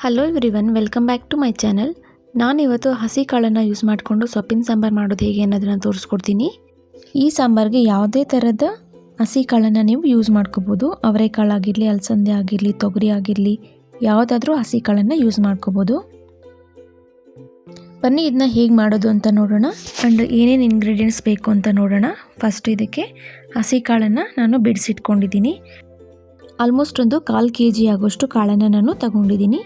Hello everyone welcome back to my channel ನಾನಿವತ್ತು ಹಸಿ ಕಾಳನ್ನು ಯೂಸ್ ಮಾಡಿಕೊಂಡು ಸೊಪ್ಪಿನ ಸಾಂಬಾರು ಮಾಡೋದು ಹೇಗೆ ಅನ್ನೋದನ್ನು ತೋರಿಸ್ಕೊಡ್ತೀನಿ. ಈ ಸಾಂಬಾರಿಗೆ ಯಾವುದೇ ಥರದ ಹಸಿ ಕಾಳನ್ನು ನೀವು ಯೂಸ್ ಮಾಡ್ಕೋಬೋದು. ಅವರೆಕಾಳಾಗಿರಲಿ ಅಲಸಂದೆ ಆಗಿರಲಿ, ತೊಗರಿ ಆಗಿರಲಿ, ಯಾವುದಾದ್ರೂ ಹಸಿ ಕಾಳನ್ನು ಯೂಸ್ ಮಾಡ್ಕೋಬೋದು. ಬನ್ನಿ ಇದನ್ನ ಹೇಗೆ ಮಾಡೋದು ಅಂತ ನೋಡೋಣ. ಆ್ಯಂಡ್ ಏನೇನು ಇಂಗ್ರೀಡಿಯೆಂಟ್ಸ್ ಬೇಕು ಅಂತ ನೋಡೋಣ. ಫಸ್ಟ್ ಇದಕ್ಕೆ ಹಸಿ ಕಾಳನ್ನು ನಾನು ಬಿಡಿಸಿಟ್ಕೊಂಡಿದ್ದೀನಿ. ಆಲ್ಮೋಸ್ಟ್ ಒಂದು ಕಾಲು ಕೆ ಜಿ ಆಗೋಷ್ಟು ಕಾಳನ್ನು ನಾನು ತಗೊಂಡಿದ್ದೀನಿ.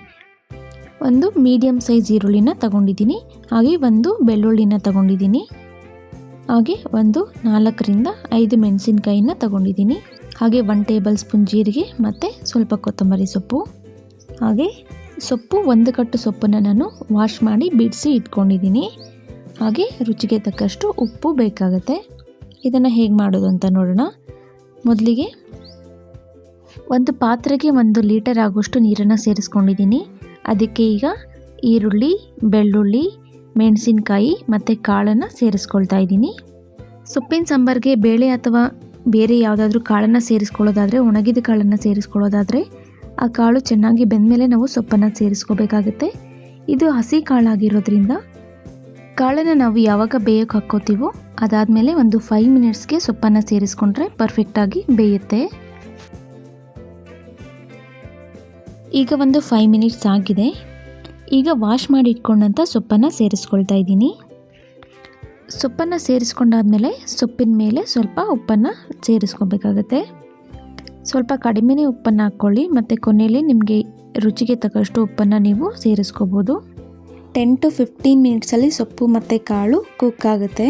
ಒಂದು ಮೀಡಿಯಮ್ ಸೈಜ್ ಈರುಳ್ಳಿನ ತಗೊಂಡಿದ್ದೀನಿ. ಹಾಗೆ ಒಂದು ಬೆಳ್ಳುಳ್ಳಿನ ತಗೊಂಡಿದ್ದೀನಿ. ಹಾಗೆ ಒಂದು ನಾಲ್ಕರಿಂದ ಐದು ಮೆಣಸಿನ್ಕಾಯಿನ ತಗೊಂಡಿದ್ದೀನಿ. ಹಾಗೆ ಒನ್ ಟೇಬಲ್ ಸ್ಪೂನ್ ಜೀರಿಗೆ ಮತ್ತು ಸ್ವಲ್ಪ ಕೊತ್ತಂಬರಿ ಸೊಪ್ಪು. ಹಾಗೆ ಸೊಪ್ಪು ಒಂದು ಕಟ್ಟು ಸೊಪ್ಪನ್ನು ನಾನು ವಾಶ್ ಮಾಡಿ ಬಿಡಿಸಿ ಇಟ್ಕೊಂಡಿದ್ದೀನಿ. ಹಾಗೆ ರುಚಿಗೆ ತಕ್ಕಷ್ಟು ಉಪ್ಪು ಬೇಕಾಗುತ್ತೆ. ಇದನ್ನು ಹೇಗೆ ಮಾಡೋದು ಅಂತ ನೋಡೋಣ. ಮೊದಲಿಗೆ ಒಂದು ಪಾತ್ರೆಗೆ ಒಂದು ಲೀಟರ್ ಆಗುವಷ್ಟು ನೀರನ್ನು ಸೇರಿಸ್ಕೊಂಡಿದ್ದೀನಿ. ಅದಕ್ಕೆ ಈಗ ಈರುಳ್ಳಿ, ಬೆಳ್ಳುಳ್ಳಿ, ಮೆಣಸಿನಕಾಯಿ ಮತ್ತು ಕಾಳನ್ನು ಸೇರಿಸ್ಕೊಳ್ತಾ ಇದ್ದೀನಿ. ಸೊಪ್ಪಿನ ಸಾಂಬಾರಿಗೆ ಬೇಳೆ ಅಥವಾ ಬೇರೆ ಯಾವುದಾದ್ರೂ ಕಾಳನ್ನು ಸೇರಿಸ್ಕೊಳ್ಳೋದಾದರೆ, ಒಣಗಿದ ಕಾಳನ್ನು ಸೇರಿಸ್ಕೊಳ್ಳೋದಾದರೆ, ಆ ಕಾಳು ಚೆನ್ನಾಗಿ ಬೆಂದಮೇಲೆ ನಾವು ಸೊಪ್ಪನ್ನು ಸೇರಿಸ್ಕೋಬೇಕಾಗುತ್ತೆ. ಇದು ಹಸಿ ಕಾಳಾಗಿರೋದ್ರಿಂದ ಕಾಳನ್ನು ನಾವು ಯಾವಾಗ ಬೇಯೋಕ್ಕೆ ಹಾಕ್ಕೋತೀವೋ ಅದಾದಮೇಲೆ ಒಂದು ಫೈವ್ ಮಿನಿಟ್ಸ್ಗೆ ಸೊಪ್ಪನ್ನು ಸೇರಿಸ್ಕೊಂಡ್ರೆ ಪರ್ಫೆಕ್ಟಾಗಿ ಬೇಯುತ್ತೆ. ಈಗ ಒಂದು ಫೈವ್ ಮಿನಿಟ್ಸ್ ಆಗಿದೆ. ಈಗ ವಾಶ್ ಮಾಡಿ ಇಟ್ಕೊಂಡಂಥ ಸೊಪ್ಪನ್ನು ಸೇರಿಸ್ಕೊಳ್ತಾ ಇದ್ದೀನಿ. ಸೊಪ್ಪನ್ನು ಸೇರಿಸ್ಕೊಂಡಾದ್ಮೇಲೆ ಸೊಪ್ಪಿನ ಮೇಲೆ ಸ್ವಲ್ಪ ಉಪ್ಪನ್ನು ಸೇರಿಸ್ಕೊಬೇಕಾಗತ್ತೆ. ಸ್ವಲ್ಪ ಕಡಿಮೆನೇ ಉಪ್ಪನ್ನು ಹಾಕ್ಕೊಳ್ಳಿ, ಮತ್ತು ಕೊನೆಯಲ್ಲಿ ನಿಮಗೆ ರುಚಿಗೆ ತಕ್ಕಷ್ಟು ಉಪ್ಪನ್ನು ನೀವು ಸೇರಿಸ್ಕೋಬೋದು. ಟೆನ್ ಟು ಫಿಫ್ಟೀನ್ ಮಿನಿಟ್ಸಲ್ಲಿ ಸೊಪ್ಪು ಮತ್ತು ಕಾಳು ಕುಕ್ ಆಗುತ್ತೆ.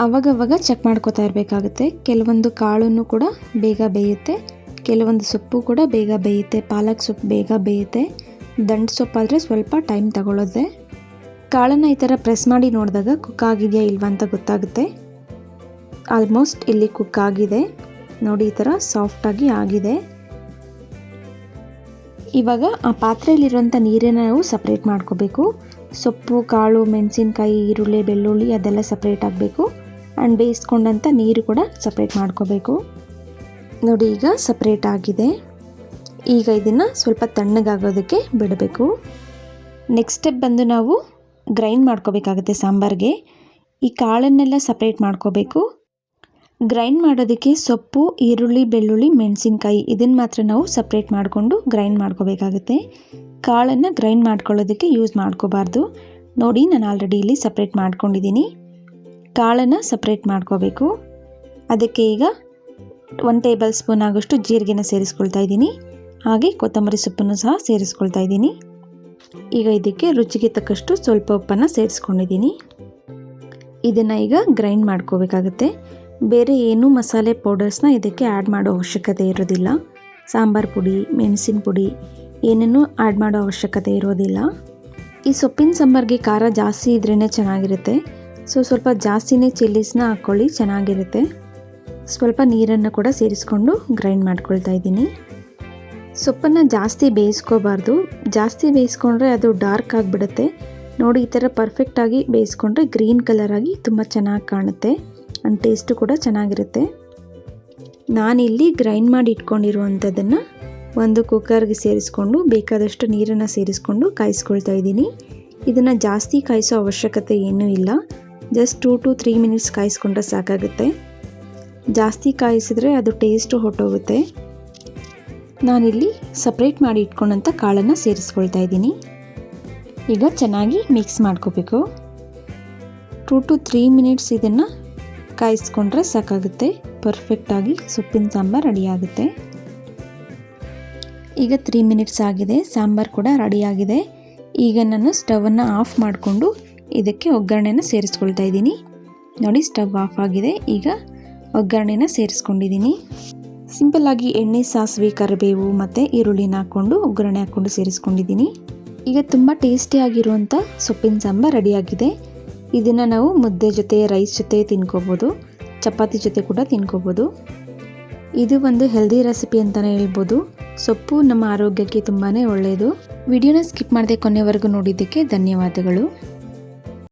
ಅವಾಗವಾಗ ಚೆಕ್ ಮಾಡ್ಕೋತಾ ಇರಬೇಕಾಗುತ್ತೆ. ಕೆಲವೊಂದು ಕಾಳನ್ನು ಕೂಡ ಬೇಗ ಬೇಯುತ್ತೆ. ಕೆಲವೊಂದು ಸೊಪ್ಪು ಕೂಡ ಬೇಗ ಬೇಯುತ್ತೆ. ಪಾಲಕ್ ಸೊಪ್ಪು ಬೇಗ ಬೇಯುತ್ತೆ. ದಂಡು ಸೊಪ್ಪಾದರೆ ಸ್ವಲ್ಪ ಟೈಮ್ ತಗೊಳ್ಳೋದೆ. ಕಾಳನ್ನು ಈ ಥರ ಪ್ರೆಸ್ ಮಾಡಿ ನೋಡಿದಾಗ ಕುಕ್ ಆಗಿದೆಯಾ ಇಲ್ವಾ ಅಂತ ಗೊತ್ತಾಗುತ್ತೆ. ಆಲ್ಮೋಸ್ಟ್ ಇಲ್ಲಿ ಕುಕ್ ಆಗಿದೆ. ನೋಡಿ ಈ ಥರ ಸಾಫ್ಟಾಗಿ ಆಗಿದೆ. ಇವಾಗ ಆ ಪಾತ್ರೆಯಲ್ಲಿರುವಂಥ ನೀರನ್ನು ನಾವು ಸಪ್ರೇಟ್ ಮಾಡ್ಕೋಬೇಕು. ಸೊಪ್ಪು, ಕಾಳು, ಮೆಣಸಿನ್ಕಾಯಿ, ಈರುಳ್ಳಿ, ಬೆಳ್ಳುಳ್ಳಿ ಅದೆಲ್ಲ ಸಪ್ರೇಟ್ ಆಗಬೇಕು. ಆ್ಯಂಡ್ ಬೇಯಿಸ್ಕೊಂಡಂಥ ನೀರು ಕೂಡ ಸಪ್ರೇಟ್ ಮಾಡ್ಕೋಬೇಕು. ನೋಡಿ ಈಗ ಸಪ್ರೇಟ್ ಆಗಿದೆ. ಈಗ ಇದನ್ನು ಸ್ವಲ್ಪ ತಣ್ಣಗಾಗೋದಕ್ಕೆ ಬಿಡಬೇಕು. ನೆಕ್ಸ್ಟ್ ಸ್ಟೆಪ್ ಬಂದು ನಾವು ಗ್ರೈಂಡ್ ಮಾಡ್ಕೋಬೇಕಾಗುತ್ತೆ ಸಾಂಬಾರಿಗೆ. ಈ ಕಾಳನ್ನೆಲ್ಲ ಸಪ್ರೇಟ್ ಮಾಡ್ಕೋಬೇಕು. ಗ್ರೈಂಡ್ ಮಾಡೋದಕ್ಕೆ ಸೊಪ್ಪು, ಈರುಳ್ಳಿ, ಬೆಳ್ಳುಳ್ಳಿ, ಮೆಣಸಿನ್ಕಾಯಿ ಇದನ್ನು ಮಾತ್ರ ನಾವು ಸಪ್ರೇಟ್ ಮಾಡಿಕೊಂಡು ಗ್ರೈಂಡ್ ಮಾಡ್ಕೋಬೇಕಾಗುತ್ತೆ. ಕಾಳನ್ನು ಗ್ರೈಂಡ್ ಮಾಡ್ಕೊಳ್ಳೋದಕ್ಕೆ ಯೂಸ್ ಮಾಡ್ಕೋಬಾರ್ದು. ನೋಡಿ ನಾನು ಆಲ್ರೆಡಿ ಇಲ್ಲಿ ಸಪ್ರೇಟ್ ಮಾಡ್ಕೊಂಡಿದ್ದೀನಿ. ಕಾಳನ್ನು ಸಪ್ರೇಟ್ ಮಾಡ್ಕೋಬೇಕು. ಅದಕ್ಕೆ ಈಗ ಒನ್ ಟೇಬಲ್ ಸ್ಪೂನ್ ಆಗೋಷ್ಟು ಜೀರಿಗೆನ ಸೇರಿಸ್ಕೊಳ್ತಾ ಇದ್ದೀನಿ. ಹಾಗೆ ಕೊತ್ತಂಬರಿ ಸೊಪ್ಪನ್ನು ಸಹ ಸೇರಿಸ್ಕೊಳ್ತಾ ಇದ್ದೀನಿ. ಈಗ ಇದಕ್ಕೆ ರುಚಿಗೆ ತಕ್ಕಷ್ಟು ಸ್ವಲ್ಪ ಉಪ್ಪನ್ನು ಸೇರಿಸ್ಕೊಂಡಿದ್ದೀನಿ. ಇದನ್ನು ಈಗ ಗ್ರೈಂಡ್ ಮಾಡ್ಕೋಬೇಕಾಗುತ್ತೆ. ಬೇರೆ ಏನೂ ಮಸಾಲೆ ಪೌಡರ್ಸ್ನ ಇದಕ್ಕೆ ಆ್ಯಡ್ ಮಾಡೋ ಅವಶ್ಯಕತೆ ಇರೋದಿಲ್ಲ. ಸಾಂಬಾರು ಪುಡಿ, ಮೆಣಸಿನ ಪುಡಿ ಏನನ್ನೂ ಆ್ಯಡ್ ಮಾಡೋ ಅವಶ್ಯಕತೆ ಇರೋದಿಲ್ಲ. ಈ ಸೊಪ್ಪಿನ ಸಾಂಬಾರಿಗೆ ಖಾರ ಜಾಸ್ತಿ ಇದ್ರೇ ಚೆನ್ನಾಗಿರುತ್ತೆ. ಸೊ, ಸ್ವಲ್ಪ ಜಾಸ್ತಿನೇ ಚಿಲ್ಲೀಸ್ನ ಹಾಕ್ಕೊಳ್ಳಿ, ಚೆನ್ನಾಗಿರುತ್ತೆ. ಸ್ವಲ್ಪ ನೀರನ್ನು ಕೂಡ ಸೇರಿಸ್ಕೊಂಡು ಗ್ರೈಂಡ್ ಮಾಡ್ಕೊಳ್ತಾ ಇದ್ದೀನಿ. ಸೊಪ್ಪನ್ನು ಜಾಸ್ತಿ ಬೇಯಿಸ್ಕೋಬಾರ್ದು. ಜಾಸ್ತಿ ಬೇಯಿಸ್ಕೊಂಡ್ರೆ ಅದು ಡಾರ್ಕ್ ಆಗಿಬಿಡುತ್ತೆ. ನೋಡಿ, ಈ ಥರ ಪರ್ಫೆಕ್ಟಾಗಿ ಬೇಯಿಸ್ಕೊಂಡ್ರೆ ಗ್ರೀನ್ ಕಲರಾಗಿ ತುಂಬ ಚೆನ್ನಾಗಿ ಕಾಣುತ್ತೆ. ಆ್ಯಂಡ್ ಟೇಸ್ಟು ಕೂಡ ಚೆನ್ನಾಗಿರುತ್ತೆ. ನಾನಿಲ್ಲಿ ಗ್ರೈಂಡ್ ಮಾಡಿ ಇಟ್ಕೊಂಡಿರುವಂಥದ್ದನ್ನು ಒಂದು ಕುಕ್ಕರ್ಗೆ ಸೇರಿಸ್ಕೊಂಡು ಬೇಕಾದಷ್ಟು ನೀರನ್ನು ಸೇರಿಸ್ಕೊಂಡು ಕಾಯಿಸ್ಕೊಳ್ತಾ ಇದ್ದೀನಿ. ಇದನ್ನು ಜಾಸ್ತಿ ಕಾಯಿಸೋ ಅವಶ್ಯಕತೆ ಏನೂ ಇಲ್ಲ. Just two to three minutes ಕಾಯಿಸ್ಕೊಂಡ್ರೆ ಸಾಕಾಗುತ್ತೆ. ಜಾಸ್ತಿ ಕಾಯಿಸಿದ್ರೆ ಅದು ಟೇಸ್ಟು ಹೊಟ್ಟೋಗುತ್ತೆ ನಾನಿಲ್ಲಿ ಸಪ್ರೇಟ್ ಮಾಡಿ ಇಟ್ಕೊಂಡಂಥ ಕಾಳನ್ನು ಸೇರಿಸ್ಕೊಳ್ತಾ ಇದ್ದೀನಿ. ಈಗ ಚೆನ್ನಾಗಿ ಮಿಕ್ಸ್ ಮಾಡ್ಕೋಬೇಕು. ಟೂ ಟು ತ್ರೀ ಮಿನಿಟ್ಸ್ ಇದನ್ನು ಕಾಯಿಸ್ಕೊಂಡ್ರೆ ಸಾಕಾಗುತ್ತೆ. ಪರ್ಫೆಕ್ಟಾಗಿ ಸೊಪ್ಪಿನ ಸಾಂಬಾರು ರೆಡಿಯಾಗುತ್ತೆ ಈಗ ತ್ರೀ ಮಿನಿಟ್ಸ್ ಆಗಿದೆ. ಸಾಂಬಾರು ಕೂಡ ರೆಡಿಯಾಗಿದೆ ಈಗ ನಾನು ಸ್ಟವನ್ನು ಆಫ್ ಮಾಡಿಕೊಂಡು ಇದಕ್ಕೆ ಒಗ್ಗರಣೆನ ಸೇರಿಸ್ಕೊಳ್ತಾ ಇದ್ದೀನಿ. ನೋಡಿ ಸ್ಟವ್ ಆಫ್ ಆಗಿದೆ. ಈಗ ಒಗ್ಗರಣೆನ ಸೇರಿಸ್ಕೊಂಡಿದ್ದೀನಿ. ಸಿಂಪಲ್ಲಾಗಿ ಎಣ್ಣೆ, ಸಾಸಿವೆ, ಕರಿಬೇವು ಮತ್ತು ಈರುಳ್ಳಿನ ಹಾಕ್ಕೊಂಡು ಒಗ್ಗರಣೆ ಹಾಕ್ಕೊಂಡು ಸೇರಿಸ್ಕೊಂಡಿದ್ದೀನಿ. ಈಗ ತುಂಬ ಟೇಸ್ಟಿಯಾಗಿರುವಂಥ ಸೊಪ್ಪಿನ ಸಾಂಬಾರು ರೆಡಿಯಾಗಿದೆ. ಇದನ್ನು ನಾವು ಮುದ್ದೆ ಜೊತೆ ರೈಸ್ ಜೊತೆ ತಿನ್ಕೋಬೋದು. ಚಪಾತಿ ಜೊತೆ ಕೂಡ ತಿನ್ಕೋಬೋದು. ಇದು ಒಂದು ಹೆಲ್ದಿ ರೆಸಿಪಿ ಅಂತಲೇ ಹೇಳ್ಬೋದು. ಸೊಪ್ಪು ನಮ್ಮ ಆರೋಗ್ಯಕ್ಕೆ ತುಂಬಾ ಒಳ್ಳೆಯದು ವಿಡಿಯೋನ ಸ್ಕಿಪ್ ಮಾಡದೆ ಕೊನೆವರೆಗೂ ನೋಡಿದ್ದಕ್ಕೆ ಧನ್ಯವಾದಗಳು.